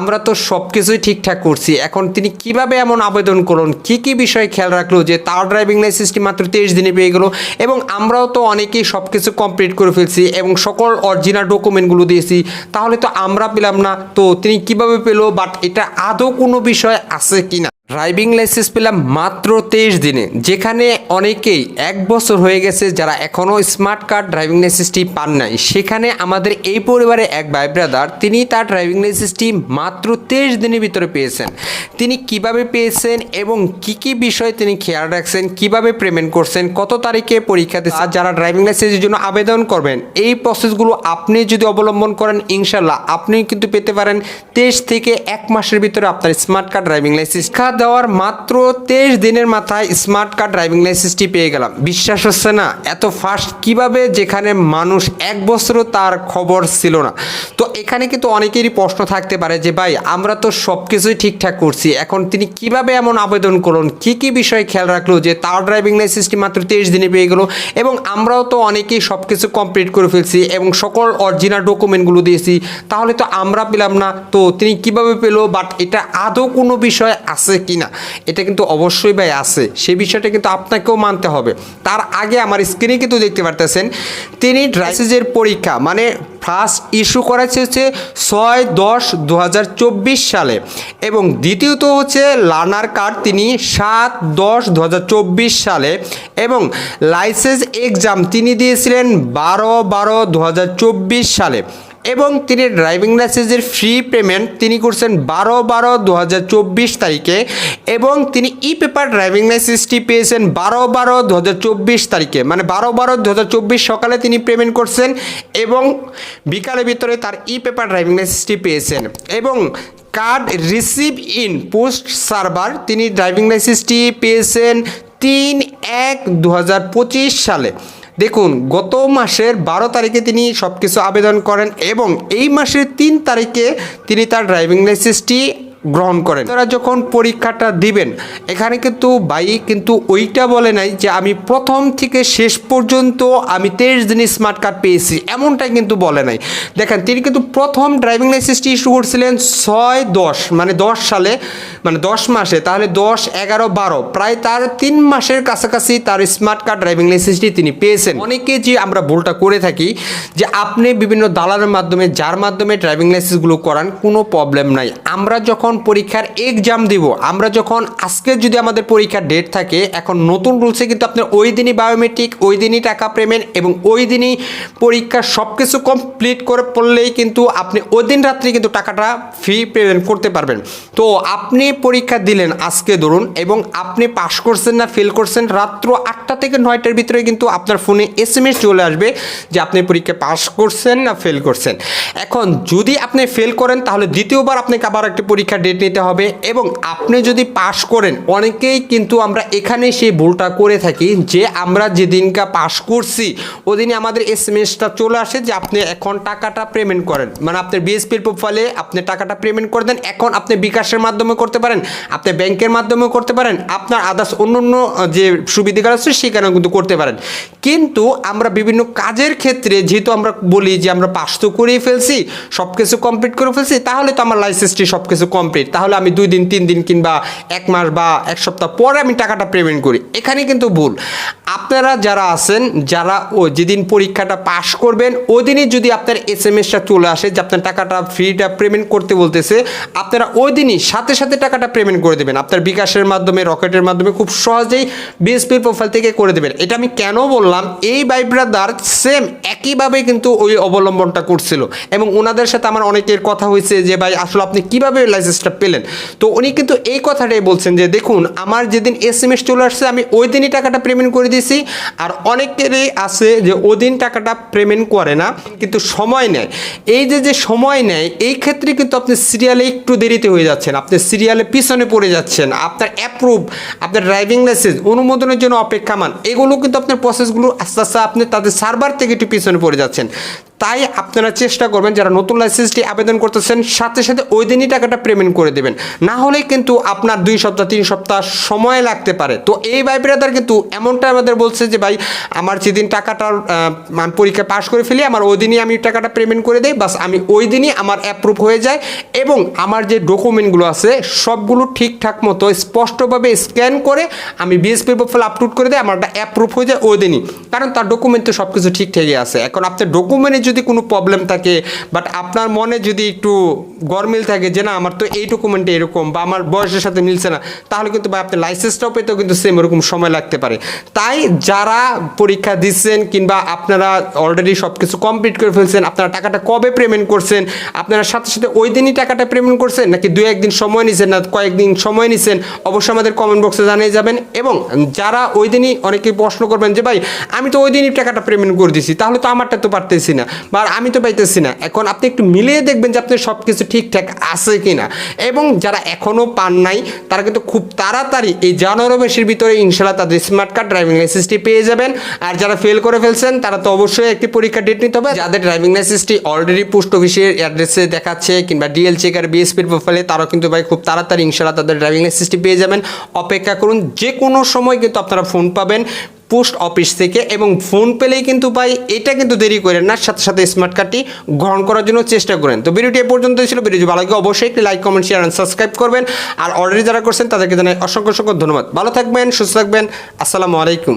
আমরা তো সব কিছুই ঠিকঠাক করছি। এখন তিনি কীভাবে এমন আবেদন করুন কি কি বিষয়ে খেয়াল রাখল যে তার ড্রাইভিং লাইসেন্সটি মাত্র তেইশ দিনে পেয়ে গেল? এবং আমরাও তো অনেকেই সব কিছু কমপ্লিট করে ফেলছি এবং সকল অরিজিনাল ডকুমেন্টগুলো দিয়েছি। তাহলে তো আমরা পেলাম না। তো তিনি কীভাবে পেল? বাট এটা আদৌ কোনো বিষয় আছে কিনা? ড্রাইভিং লাইসেন্স পেলাম মাত্র তেইশ দিনে, যেখানে অনেকেই এক বছর হয়ে গেছে যারা এখনও স্মার্ট কার্ড ড্রাইভিং লাইসেন্সটি পান নাই। সেখানে আমাদের এই পরিবারে এক ভাই ব্রাদার তিনি তার ড্রাইভিং লাইসেন্সটি মাত্র তেইশ দিনের ভিতরে পেয়েছেন। তিনি কীভাবে পেয়েছেন এবং কি কি বিষয়ে তিনি খেয়াল রাখছেন, কীভাবে পেমেন্ট করছেন, কত তারিখে পরীক্ষা দিচ্ছেন আর যারা ড্রাইভিং লাইসেন্সের জন্য আবেদন করবেন, এই প্রসেসগুলো আপনি যদি অবলম্বন করেন ইনশাল্লাহ আপনি কিন্তু পেতে পারেন তেইশ থেকে এক মাসের ভিতরে আপনার স্মার্ট কার্ড ড্রাইভিং লাইসেন্স। দেওয়ার মাত্র তেইশ দিনের মাথায় স্মার্ট কার্ড ড্রাইভিং লাইসেন্সটি পেয়ে গেলাম। বিশ্বাস হচ্ছে না, এত ফাস্ট কীভাবে যেখানে মানুষ এক বছরও তার খবর ছিল না। তো এখানে কিন্তু অনেকেরই প্রশ্ন থাকতে পারে যে, ভাই, আমরা তো সব কিছুই ঠিকঠাক করছি, এখন তিনি কীভাবে এমন আবেদন করুন কি কি বিষয়ে খেয়াল রাখল যে তার ড্রাইভিং লাইসেন্সটি মাত্র তেইশ দিনে পেয়ে গেলো? এবং আমরাও তো অনেকেই সব কিছু কমপ্লিট করে ফেলছি এবং সকল অরিজিনাল ডকুমেন্টগুলো দিয়েছি। তাহলে তো আমরা পেলাম না। তো তিনি কীভাবে পেল? বাট এটা আদৌ কোনো বিষয় আছে কি না এটা কিন্তু অবশ্যই ভাই আছে। সেই বিষয়টা কিন্তু আপনাকেও মানতে হবে। তার আগে আমার স্ক্রিনে কিন্তু দেখতে পারতেছেন, তিনি ড্রাইসেজের পরীক্ষা মানে ফার্স্ট ইস্যু করেছে হচ্ছে ছয় দশ দু সালে এবং দ্বিতীয়ত হচ্ছে লার্নার কার্ড তিনি সাত দশ দু সালে এবং লাইসেন্স এক্সাম তিনি দিয়েছিলেন বারো বারো দু সালে। এবং তিনি ড্রাইভিং লাইসেন্সের ফ্রি পেমেন্ট তিনি করছেন বারো বারো দু তারিখে এবং তিনি ই পেপার ড্রাইভিং লাইসেন্সটি পেয়েছেন বারো বারো দু তারিখে। মানে বারো বারো দু সকালে তিনি পেমেন্ট করছেন এবং বিকালের ভিতরে তার ই পেপার ড্রাইভিং লাইসেন্সটি পেয়েছেন। এবং card receive in post server তিনি ড্রাইভিং লাইসেন্সটি পেয়েছেন তিন এক দু সালে। দেখুন, গত মাসের বারো তারিখে তিনি সব কিছু আবেদন করেন এবং এই মাসের তিন তারিখে তিনি তার ড্রাইভিং লাইসেন্সটি গ্রহণ করেন। তারা যখন পরীক্ষাটা দিবেন, এখানে কিন্তু ভাই কিন্তু ওইটা বলে নাই যে আমি প্রথম থেকে শেষ পর্যন্ত আমি তেইশ দিন স্মার্ট কার্ড পেয়েছি এমনটা কিন্তু বলে নাই। দেখেন, তিনি কিন্তু প্রথম ড্রাইভিং লাইসেন্সটি ইস্যু করছিলেন ছয় দশ মানে দশ সালে মানে দশ মাসে, তাহলে দশ, এগারো, বারো, প্রায় তার তিন মাসের কাছাকাছি তার স্মার্ট কার্ড ড্রাইভিং লাইসেন্সটি তিনি পেয়েছেন। অনেকে যে আমরা ভুলটা করে থাকি, যে আপনি বিভিন্ন দালালের মাধ্যমে, যার মাধ্যমে ড্রাইভিং লাইসেন্সগুলো করান, কোনো প্রবলেম নাই। আমরা যখন পরীক্ষার এক্সাম দিব। আমরা যখন, আজকে যদি আমাদের পরীক্ষার ডেট থাকে, এখন নতুন রুলসে কিন্তু আপনার ওই দিনই বায়োমেট্রিক ওই দিনই টাকা পেমেন্ট এবং ওই দিনই পরীক্ষার সব কিছু কমপ্লিট করে পড়লেই কিন্তু আপনি ওই দিন রাত্রে কিন্তু টাকাটা ফি পেমেন্ট করতে পারবেন। তো আপনি পরীক্ষা দিলেন আজকে ধরুন এবং আপনি পাশ করছেন না ফেল করছেন, রাত্র আটটা থেকে নয়টার ভিতরে কিন্তু আপনার ফোনে এস এম এস চলে আসবে যে আপনি পরীক্ষা পাশ করছেন না ফেল করছেন। এখন যদি আপনি ফেল করেন, তাহলে দ্বিতীয়বার আপনাকে আবার একটি পরীক্ষা ডেট নিতে হবে এবং আপনি যদি পাশ করেন, অনেকেই কিন্তু আমরা এখানে সেই ভুলটা করে থাকি যে আমরা যেদিনকা পাশ করছি, ওদিনই আমাদের এস এম এসটা চলে আসে যে আপনি এখন টাকাটা পেমেন্ট করেন। মানে আপনার বিএসপির প্রোফাইলে আপনি টাকাটা পেমেন্ট করে দেন, এখন আপনি বিকাশের মাধ্যমে করতে পারেন, আপনি ব্যাংকের মাধ্যমেও করতে পারেন, আপনার আদার্স অন্য অন্য যে সুবিধাগুলো আছে সেখানেও কিন্তু করতে পারেন। কিন্তু আমরা বিভিন্ন কাজের ক্ষেত্রে যেহেতু আমরা বলি যে আমরা পাস তো করেই ফেলছি সব কিছু কমপ্লিট করে ফেলছি, তাহলে তো আমার লাইসেন্সটি সব কিছু কমপ্লিট তাহলে আমি দুই দিন, তিন দিন কিংবা এক মাস বা এক সপ্তাহ পরে আমি টাকাটা পেমেন্ট করি। এখানে কিন্তু ভুল। আপনারা যারা আছেন, যারা ও যেদিন পরীক্ষাটা পাশ করবেন ওই দিনই যদি আপনার এস এম এসটা চলে আসে যে আপনার টাকাটা ফ্রিটা পেমেন্ট করতে বলতেছে, আপনারা ওই দিনই সাথে সাথে টাকাটা পেমেন্ট করে দেবেন। আপনার বিকাশের মাধ্যমে, রকেটের মাধ্যমে খুব সহজেই বিএসপির প্রোফাইল থেকে করে দেবেন। এটা আমি কেন বললাম? এই বাই ব্রাদার সেম একইভাবে কিন্তু ওই অবলম্বনটা করছিল। এবং ওনাদের সাথে আমার অনেকের কথা হয়েছে যে, ভাই, আসলে আপনি কীভাবে লাইসেন্সটা পেলেন। তো উনি কিন্তু এই কথাটাই বলছেন যে, দেখুন, আমার যেদিন এস এম এস চলে আসছে, আমি ওই দিনই টাকাটা পেমেন্ট করে দিয়েছি। আর অনেকেরই আছে যে ওই দিন টাকাটা পেমেন্ট করে না, কিন্তু সময় নেয়। এই যে যে সময় নেয়, এই ক্ষেত্রে কিন্তু আপনি সিরিয়ালে একটু দেরিতে হয়ে যাচ্ছেন। আপনি সিরিয়ালে পিছনে পড়ে যাচ্ছেন। আপনার অ্যাপ্রুভ আপনার ড্রাইভিং লাইসেন্স অনুমোদনের জন্য অপেক্ষামান, এগুলো কিন্তু আপনার প্রসেসগুলো আস্তে আস্তে আপনি তাদের সার্ভার থেকে একটু পিছনে পড়ে যাচ্ছেন। তাই আপনারা চেষ্টা করবেন যারা নতুন লাইসেন্সটি আবেদন করতেছেন, সাথে সাথে ওই দিনই টাকাটা পেমেন্ট করে দেবেন। না হলে কিন্তু আপনার দুই সপ্তাহ, তিন সপ্তাহ সময় লাগতে পারে। তো এই ভাই ব্রাদার কিন্তু এমনটা আমাদের বলছে যে, ভাই, আমার যেদিন আমি পরীক্ষা পাশ করে ফেলি, আমার ওই দিনই আমি টাকাটা পেমেন্ট করে দিই, বাস আমি ওই দিনই আমার অ্যাপ্রুভ হয়ে যায়। এবং আমার যে ডকুমেন্টগুলো আছে, সবগুলো ঠিকঠাক মতো স্পষ্টভাবে স্ক্যান করে আমি বিএসপি প্রোফাইল আপলোড করে দিই আমারটা অ্যাপ্রুভ হয়ে যায় ওই দিনই। কারণ তার ডকুমেন্ট তো সব কিছু ঠিকঠাকই আছে। এখন আপনার ডকুমেন্টে যদি কোনো প্রবলেম থাকে বাট আপনার মনে যদি একটু গরমিল থাকে যে না, আমার তো এই ডকুমেন্টে এরকম বা আমার বয়সের সাথে মিলছে না, তাহলে কিন্তু ভাই আপনার লাইসেন্সটাও পেতেও কিন্তু সেম এরকম সময় লাগতে পারে। তাই যারা পরীক্ষা দিচ্ছেন কিংবা আপনারা অলরেডি সব কিছু কমপ্লিট করে ফেলছেন, আপনারা টাকাটা কবে পেমেন্ট করছেন, আপনারা সাথে সাথে ওই দিনই টাকাটা পেমেন্ট করছেন, নাকি দু একদিন সময় নিছেন না, কয়েকদিন সময় নিছেন, অবশ্যই আমাদের কমেন্ট বক্সে জানিয়ে যাবেন। এবং যারা ওই দিনই অনেকে প্রশ্ন করবেন যে ভাই, আমি তো ওই দিনই টাকাটা পেমেন্ট করে দিছি, তাহলে তো আমারটা তো পারতেছি না। বা আমি তো পাইতেছি না। এখন আপনি একটু মিলিয়ে দেখবেন যে আপনার সব কিছু ঠিকঠাক আছে কি না এবং যারা এখনও পান নাই, তারা কিন্তু খুব তাড়াতাড়ি এই জানুয়ারি মাসের ভিতরে ইনশাল্লাহ তাদের স্মার্ট কার্ড ড্রাইভিং লাইসেন্সটি পেয়ে যাবেন। আর যারা ফেল করে ফেলছেন, তারা তো অবশ্যই একটি পরীক্ষা ডেট নিতে হবে। যাদের ড্রাইভিং লাইসেন্সটি অলরেডি পোস্ট অফিসের অ্যাড্রেসে দেখাচ্ছে কিংবা ডিএল চেকার বিএসপির প্রোফাইলে তারাও কিন্তু ভাই খুব তাড়াতাড়ি ইনশাল্লাহ তাদের ড্রাইভিং লাইসেন্সটি পেয়ে যাবেন। অপেক্ষা করুন যে কোনো সময় কিন্তু আপনারা ফোন পাবেন। পোস্ট অফিস থেকে এবং ফোন পেলেই কিন্তু ভাই এটা কিন্তু দেরি করেন না, সাথে সাথে স্মার্ট কার্ডটি গ্রহণ করার জন্য চেষ্টা করেন। তো ভিডিওটি এ পর্যন্ত ছিল, ভিডিওটি ভালো লাগে অবশ্যই একটি like comment share and subscribe করবেন। আর অলরেডি যারা করছেন তাদেরকে জানাই অসংখ্য অসংখ্য ধন্যবাদ। ভালো থাকবেন, সুস্থ থাকবেন, আসসালামু আলাইকুম।